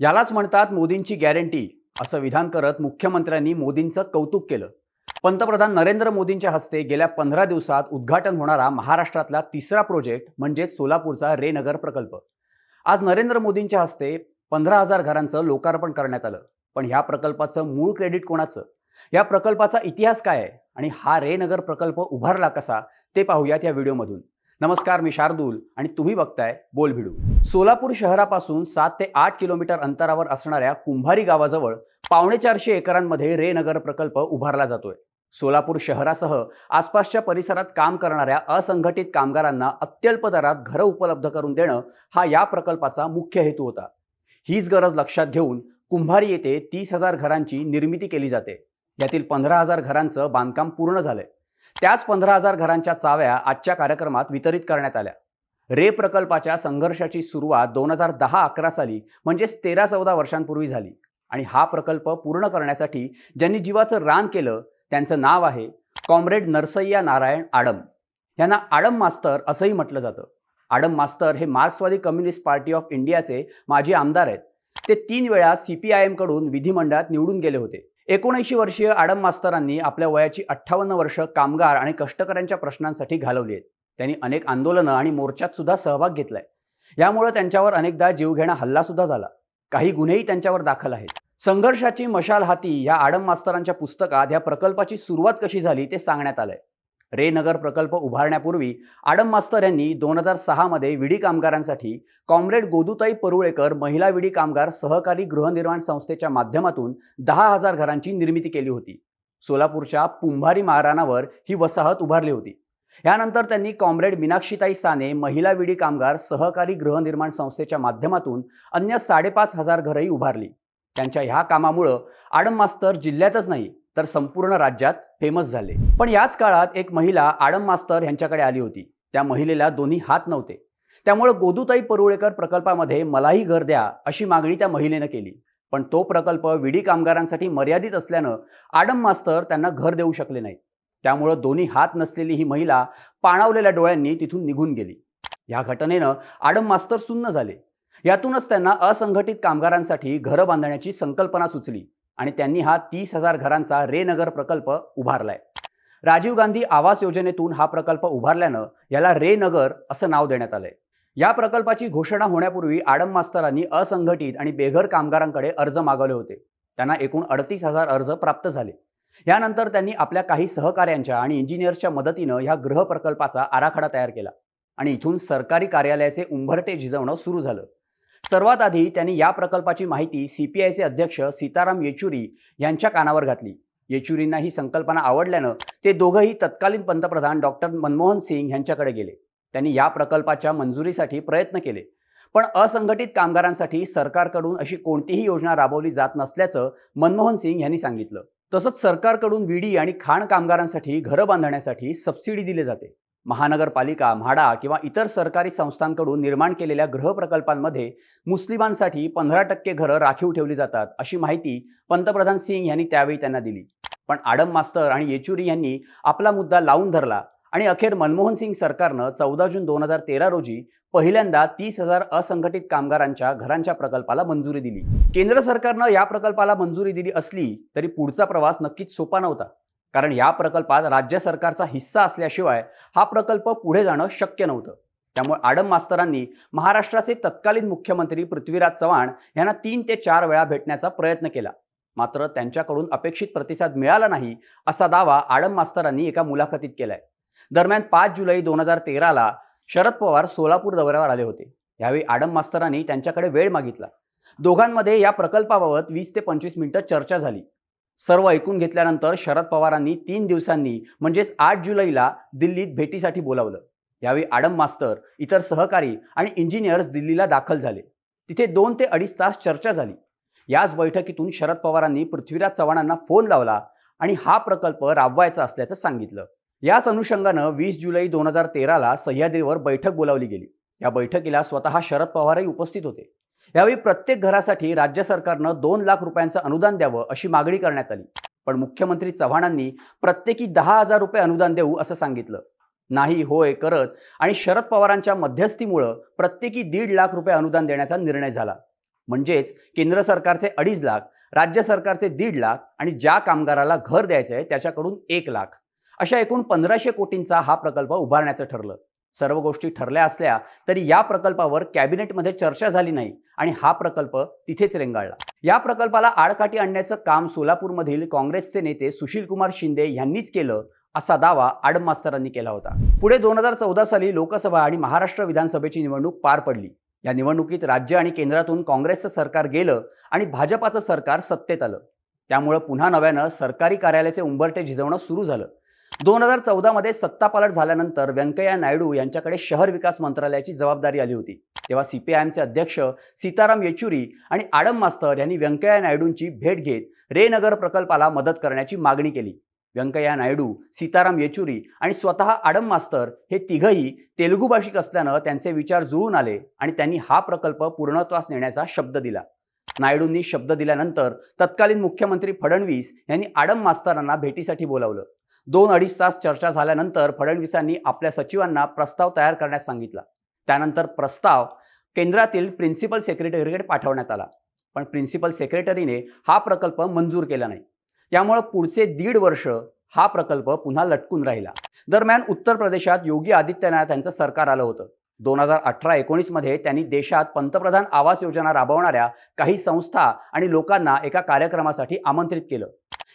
यालाच म्हणतात मोदींची गॅरंटी असं विधान करत मुख्यमंत्र्यांनी मोदींचं कौतुक केलं. पंतप्रधान नरेंद्र मोदींच्या हस्ते गेल्या पंधरा दिवसात उद्घाटन होणारा महाराष्ट्रातला तिसरा प्रोजेक्ट म्हणजे सोलापूरचा रेनगर प्रकल्प. आज नरेंद्र मोदींच्या हस्ते पंधरा हजार घरांचं लोकार्पण करण्यात आलं. पण ह्या प्रकल्पाचं मूळ क्रेडिट कोणाचं? या प्रकल्पाचा इतिहास काय आहे? आणि हा रेनगर प्रकल्प उभारला कसा? ते पाहूयात या व्हिडिओमधून. नमस्कार मी शार्दूल आणि तुम्ही बघताय बोल भिडू. सोलापूर शहरापासून सात ते आठ किलोमीटर अंतरावर असणाऱ्या कुंभारी गावाजवळ पावणे चारशे एकरांमध्ये रेनगर प्रकल्प उभारला जातोय. सोलापूर शहरासह आसपासच्या परिसरात काम करणाऱ्या असंघटित कामगारांना अत्यल्प दरात घरं उपलब्ध करून देणं हा या प्रकल्पाचा मुख्य हेतू होता. हीच गरज लक्षात घेऊन कुंभारी येथे तीस हजार घरांची निर्मिती केली जाते. यातील पंधरा हजार घरांचं बांधकाम पूर्ण झालंय. त्याच पंधरा हजार घरांच्या चाव्या आजच्या कार्यक्रमात वितरित करण्यात आल्या. रे प्रकल्पाच्या संघर्षाची सुरुवात दोन हजार दहा अकरा साली म्हणजेच तेरा चौदा वर्षांपूर्वी झाली. आणि हा प्रकल्प पूर्ण करण्यासाठी ज्यांनी जीवाचं रान केलं त्यांचं नाव आहे कॉम्रेड नरसय्या नारायण आडम. यांना आडम मास्तर असंही म्हटलं जातं. आडम मास्तर हे मार्क्सवादी कम्युनिस्ट पार्टी ऑफ इंडियाचे माजी आमदार आहेत. ते तीन वेळा सी पी आय एमकडून विधिमंडळात निवडून गेले होते. एकोणऐंशी वर्षीय आडम मास्तरांनी आपल्या वयाची अठ्ठावन्न वर्ष कामगार आणि कष्टकऱ्यांच्या प्रश्नांसाठी घालवली आहेत. त्यांनी अनेक आंदोलनं आणि मोर्चात सुद्धा सहभाग घेतलाय. यामुळे त्यांच्यावर अनेकदा जीवघेणा हल्ला सुद्धा झाला. काही गुन्हेही त्यांच्यावर दाखल आहेत. संघर्षाची मशाल हाती या आडम मास्तरांच्या पुस्तकात या प्रकल्पाची सुरुवात कशी झाली ते सांगण्यात आलंय. रे नगर प्रकल्प उभारण्यापूर्वी आडम मास्तर यांनी दोन हजार सहामध्ये विडी कामगारांसाठी कॉम्रेड गोदुताई परुळेकर महिला विडी कामगार सहकारी गृहनिर्माण संस्थेच्या माध्यमातून दहा हजार घरांची निर्मिती केली होती. सोलापूरच्या पुंभारी महाराणावर ही वसाहत उभारली होती. यानंतर त्यांनी कॉम्रेड मीनाक्षीताई साने महिला विडी कामगार सहकारी गृहनिर्माण संस्थेच्या माध्यमातून अन्य साडेपाच हजार घरही उभारली. त्यांच्या ह्या कामामुळं आडम मास्तर जिल्ह्यातच नाही तर संपूर्ण राज्यात फेमस झाले. पण याच काळात एक महिला आडम मास्तर यांच्याकडे आली होती. त्या महिलेला दोन्ही हात नव्हते. त्यामुळे गोदूताई परुळेकर प्रकल्पामध्ये मलाही घर द्या अशी मागणी त्या महिलेनं केली. पण तो प्रकल्प विडी कामगारांसाठी मर्यादित असल्यानं आडम मास्तर त्यांना घर देऊ शकले नाही त्यामुळं दोन्ही हात नसलेली ही महिला पाणावलेल्या डोळ्यांनी तिथून निघून गेली. या घटनेनं आडम मास्तर सुन्न झाले. यातूनच त्यांना असंघटित कामगारांसाठी घरं बांधण्याची संकल्पना सुचली. आणि त्यांनी हा तीस हजार घरांचा रेनगर प्रकल्प उभारलाय. राजीव गांधी आवास योजनेतून हा प्रकल्प उभारल्यानं याला रेनगर असं नाव देण्यात आलंय. या प्रकल्पाची घोषणा होण्यापूर्वी आडम मास्तरांनी असंघटित आणि बेघर कामगारांकडे अर्ज मागवले होते. त्यांना एकूण अडतीस हजार अर्ज प्राप्त झाले. यानंतर त्यांनी आपल्या काही सहकाऱ्यांच्या आणि इंजिनियर्सच्या मदतीनं ह्या गृह प्रकल्पाचा आराखडा तयार केला आणि इथून सरकारी कार्यालयाचे उंबरटे झिजवणं सुरू झालं. सर्वात आधी त्यांनी या प्रकल्पाची माहिती सीपीआयचे अध्यक्ष सीताराम येचुरी यांच्या कानावर घातली. येचुरींना ही संकल्पना आवडल्यानं ते दोघंही तत्कालीन पंतप्रधान डॉक्टर मनमोहन सिंग यांच्याकडे गेले. त्यांनी या प्रकल्पाच्या मंजुरीसाठी प्रयत्न केले. पण असंघटित कामगारांसाठी सरकारकडून अशी कोणतीही योजना राबवली जात नसल्याचं मनमोहन सिंग यांनी सांगितलं. तसंच सरकारकडून विडी आणि खाण कामगारांसाठी घरं बांधण्यासाठी सबसिडी दिली जाते. महानगरपालिका म्हाडा किंवा इतर सरकारी संस्थांकडून निर्माण केलेल्या गृहप्रकल्पांमध्ये मुस्लिमांसाठी पंधरा टक्के घरं राखीव ठेवली जातात अशी माहिती पंतप्रधान सिंग यांनी त्यावेळी त्यांना दिली. पण आडम मास्तर आणि येचुरी यांनी आपला मुद्दा लावून धरला आणि अखेर मनमोहन सिंग सरकारनं चौदा जून दोन हजार तेरा रोजी पहिल्यांदा तीस हजार असंघटित कामगारांच्या घरांच्या प्रकल्पाला मंजुरी दिली. केंद्र सरकारनं या प्रकल्पाला मंजुरी दिली असली तरी पुढचा प्रवास नक्कीच सोपा नव्हता. कारण या प्रकल्पात राज्य सरकारचा हिस्सा असल्याशिवाय हा प्रकल्प पुढे जाणं शक्य नव्हतं. त्यामुळे आडम मास्तरांनी महाराष्ट्राचे तत्कालीन मुख्यमंत्री पृथ्वीराज चव्हाण यांना तीन ते चार वेळा भेटण्याचा प्रयत्न केला. मात्र त्यांच्याकडून अपेक्षित प्रतिसाद मिळाला नाही असा दावा आडम मास्तरांनी एका मुलाखतीत केलाय. दरम्यान पाच जुलै दोन हजार तेराला शरद पवार सोलापूर दौऱ्यावर आले होते. यावेळी आडम मास्तरांनी त्यांच्याकडे वेळ मागितला. दोघांमध्ये या प्रकल्पाबाबत वीस ते पंचवीस मिनिटं चर्चा झाली. सर्व ऐकून घेतल्यानंतर शरद पवारांनी तीन दिवसांनी म्हणजेच आठ जुलैला दिल्लीत भेटीसाठी बोलावलं. यावेळी आडम मास्तर इतर सहकारी आणि इंजिनियर्स दिल्लीला दाखल झाले. तिथे दोन ते अडीच तास चर्चा झाली. याच बैठकीतून शरद पवारांनी पृथ्वीराज चव्हाणांना फोन लावला आणि हा प्रकल्प राबवायचा असल्याचं सांगितलं. याच अनुषंगानं वीस जुलै दोन हजार तेराला सह्याद्रीवर बैठक बोलावली गेली. या बैठकीला स्वतः शरद पवारही उपस्थित होते. यावेळी प्रत्येक घरासाठी राज्य सरकारनं दोन लाख रुपयांचं अनुदान द्यावं अशी मागणी करण्यात आली. पण मुख्यमंत्री चव्हाणांनी प्रत्येकी दहा हजार रुपये अनुदान देऊ असं सांगितलं. नाही होय करत आणि शरद पवारांच्या मध्यस्थीमुळं प्रत्येकी दीड लाख रुपये अनुदान देण्याचा निर्णय झाला. म्हणजेच केंद्र सरकारचे अडीच लाख राज्य सरकारचे दीड लाख आणि ज्या कामगाराला घर द्यायचं आहे त्याच्याकडून एक लाख. अशा एकूण पंधराशे कोटींचा हा प्रकल्प उभारण्याचं ठरलं. सर्व गोष्टी ठरल्या असल्या तरी या प्रकल्पावर कॅबिनेटमध्ये चर्चा झाली नाही आणि हा प्रकल्प तिथेच रेंगाळला. या प्रकल्पाला आडकाठी आणण्याचं काम सोलापूरमधील काँग्रेसचे नेते सुशीलकुमार शिंदे यांनीच केलं असा दावा आडमास्तरांनी केला होता. पुढे दोन हजार चौदा साली लोकसभा आणि महाराष्ट्र विधानसभेची निवडणूक पार पडली. या निवडणुकीत राज्य आणि केंद्रातून काँग्रेसचं सरकार गेलं आणि भाजपाचं सरकार सत्तेत आलं. त्यामुळं पुन्हा नव्यानं सरकारी कार्यालयाचे उंबरटे झिजवणं सुरू झालं. दोन हजार चौदामध्ये सत्तापालट झाल्यानंतर व्यंकय्या नायडू यांच्याकडे शहर विकास मंत्रालयाची जबाबदारी आली होती. तेव्हा सीपीआयएमचे अध्यक्ष सीताराम येचुरी आणि आडम मास्तर यांनी व्यंकय्या नायडूंची भेट घेत रे नगर प्रकल्पाला मदत करण्याची मागणी केली. व्यंकय्या नायडू सीताराम येचुरी आणि स्वतः आडम मास्तर हे तिघही तेलुगू भाषिक असल्यानं त्यांचे विचार जुळून आले आणि त्यांनी हा प्रकल्प पूर्णत्वास नेण्याचा शब्द दिला. नायडूंनी शब्द दिल्यानंतर तत्कालीन मुख्यमंत्री फडणवीस यांनी आडम मास्तरांना भेटीसाठी बोलावलं. दोन अडीच तास चर्चा झाल्यानंतर फडणवीसांनी आपल्या सचिवांना प्रस्ताव तयार करण्यास सांगितला. त्यानंतर प्रस्ताव केंद्रातील प्रिन्सिपल सेक्रेटरीकडे पाठवण्यात आला. पण प्रिन्सिपल सेक्रेटरीने हा प्रकल्प मंजूर केला नाही. त्यामुळं पुढचे दीड वर्ष हा प्रकल्प पुन्हा लटकून राहिला. दरम्यान उत्तर प्रदेशात योगी आदित्यनाथ यांचं सरकार आलं होतं. दोन हजार अठरा एकोणीसमध्ये त्यांनी देशात पंतप्रधान आवास योजना राबवणाऱ्या काही संस्था आणि लोकांना एका कार्यक्रमासाठी आमंत्रित केलं.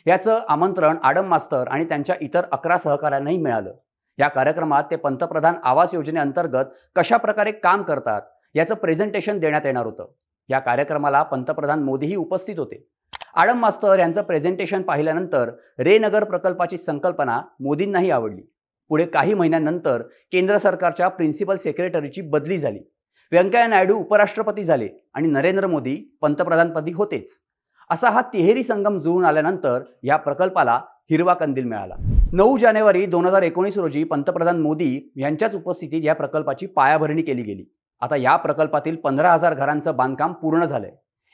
याचं आमंत्रण आडम मास्तर आणि त्यांच्या इतर अकरा सहकाऱ्यांनाही मिळालं. या कार्यक्रमात ते पंतप्रधान आवास योजनेअंतर्गत कशा प्रकारे काम करतात याचं प्रेझेंटेशन देण्यात येणार होतं. या कार्यक्रमाला पंतप्रधान मोदीही उपस्थित होते. आडम मास्तर यांचं प्रेझेंटेशन पाहिल्यानंतर रे नगर प्रकल्पाची संकल्पना मोदींनाही आवडली. पुढे काही महिन्यानंतर केंद्र सरकारच्या प्रिन्सिपल सेक्रेटरीची बदली झाली. व्यंकय्या नायडू उपराष्ट्रपती झाले आणि नरेंद्र मोदी पंतप्रधानपदी होतेच. असा हा तिहेरी संगम जुळून आल्यानंतर या प्रकल्पाला हिरवा कंदील मिळाला. नऊ जानेवारी दोन हजार एकोणीस रोजी पंतप्रधान मोदी यांच्याच उपस्थितीत या प्रकल्पाची पायाभरणी केली गेली. आता या प्रकल्पातील पंधरा हजार घरांचं बांधकाम पूर्ण झालंय.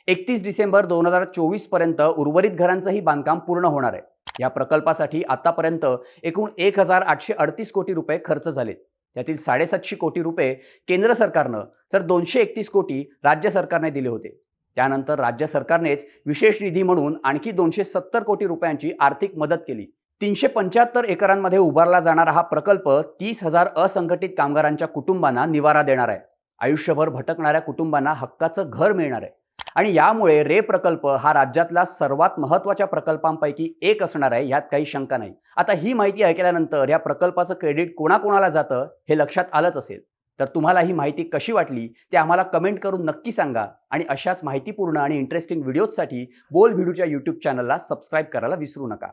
एकतीस डिसेंबर दोन हजार चोवीसपर्यंत उर्वरित घरांचंही बांधकाम पूर्ण होणार आहे. या प्रकल्पासाठी आतापर्यंत एकूण एक हजार आठशे अडतीस कोटी रुपये खर्च झाले त्यातील साडेसातशे कोटी रुपये केंद्र सरकारनं तर दोनशे एकतीस कोटी राज्य सरकारने दिले होते. त्यानंतर राज्य सरकारनेच विशेष निधी म्हणून आणखी दोनशे सत्तर कोटी रुपयांची आर्थिक मदत केली. तीनशे पंच्याहत्तर एकरांमध्ये उभारला जाणारा हा प्रकल्प तीस हजार असंघटित कामगारांच्या कुटुंबांना निवारा देणार आहे. आयुष्यभर भटकणाऱ्या कुटुंबांना हक्काचं घर मिळणार आहे. आणि यामुळे रे प्रकल्प हा राज्यातला सर्वात महत्त्वाच्या प्रकल्पांपैकी एक असणार आहे यात काही शंका नाही. आता ही माहिती ऐकल्यानंतर या प्रकल्पाचं क्रेडिट कोणाकोणाला जातं हे लक्षात आलंच असेल. तर तुम्हाला ही माहिती कशी वाटली ते आम्हाला कमेंट करून नक्की सांगा. आणि अशाच माहितीपूर्ण आणि इंटरेस्टिंग व्हिडिओजसाठी बोल व्हिडिओच्या यूट्यूब चॅनलला सबस्क्राईब करायला विसरू नका.